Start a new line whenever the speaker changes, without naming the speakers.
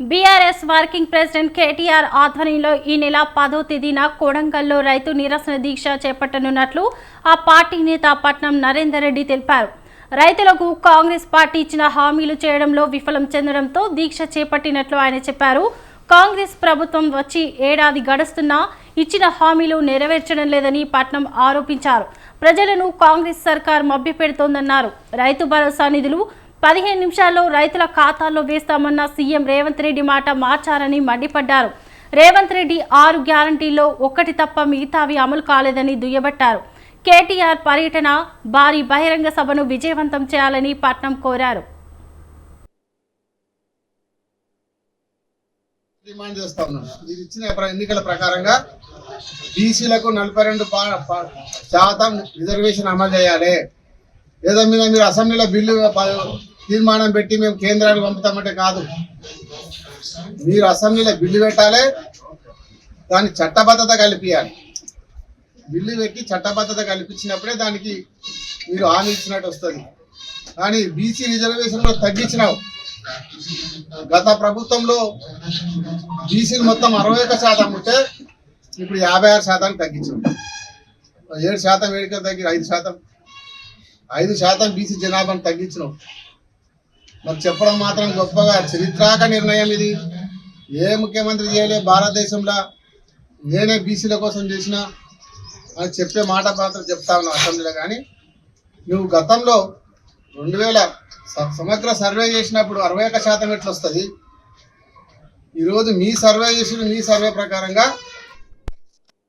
BRS working president KTR ఆధ్వర్యంలో ఈ నెల పదో తేదీన కోడంగల్లో రైతు నిరసన దీక్ష చేపట్టనున్నట్లు ఆ పార్టీ నేత పట్నం నరేందర్ రెడ్డి తెలిపారు. రైతులకు కాంగ్రెస్ పార్టీ ఇచ్చిన హామీలు చేయడంలో విఫలం చెందడంతో దీక్ష చేపట్టినట్లు ఆయన చెప్పారు. కాంగ్రెస్ ప్రభుత్వం వచ్చి ఏడాది గడుస్తున్నా ఇచ్చిన హామీలు నెరవేర్చడం లేదని పట్నం ఆరోపించారు. ప్రజలను కాంగ్రెస్ సర్కార్ మభ్యపెడుతోందన్నారు. రైతు భరోసా నిధులు పదిహేను నిమిషాల్లో రైతుల ఖాతాల్లో వేస్తామన్న సీఎం రేవంత్ రెడ్డి మాట మార్చారని మండిపడ్డారు. రేవంత్ రెడ్డి ఆరు గ్యారంటీల్లో ఒక్కటి తప్ప మిగతావి అమలు కాలేదని దుయ్యబట్టారు. కేటీఆర్ పర్యటన భారీ బహిరంగ సభను విజయవంతం చేయాలని పట్నం కోరారు.
డిమాండ్ చేస్తా ఉన్నాను. మీరు ఇచ్చిన ఎన్నికల ప్రకారంగా బీసీలకు నలభై రెండు శాతం రిజర్వేషన్ అమలు చేయాలి. ఏదో మీద మీరు అసెంబ్లీలో బిల్లు తీర్మానం పెట్టి మేము కేంద్రానికి పంపుతామంటే కాదు. మీరు అసెంబ్లీలో బిల్లు పెట్టాలి దాని చట్టబద్ధత కల్పించాలి. బిల్లు పెట్టి చట్టబద్ధత కల్పించినప్పుడే దానికి మీరు హామీ ఇచ్చినట్టు వస్తుంది. కానీ బీసీ రిజర్వేషన్లో తగ్గించినావు గత ప్రభుత్వంలో బీసీలు మొత్తం అరవై ఒక్క శాతం ఉంటే ఇప్పుడు యాభై ఆరు శాతానికి తగ్గించాం. ఏడు శాతం వేడుక తగ్గి ఐదు శాతం ఐదు శాతం బీసీ జనాభాను తగ్గించినాం. మరి చెప్పడం మాత్రం గొప్పగా చరిత్రాక నిర్ణయం ఇది. ఏ ముఖ్యమంత్రి చేయలే భారతదేశంలో నేనే బీసీల కోసం చేసిన అని చెప్పే మాట మాత్రం చెప్తా ఉన్నావు అసెంబ్లీలో కానీ. నువ్వు గతంలో రెండు వేల సమగ్ర సర్వే చేసినప్పుడు అరవై ఒక్క శాతం ఎట్లా వస్తుంది ఈరోజు మీ సర్వే చేసిన మీ సర్వే ప్రకారంగా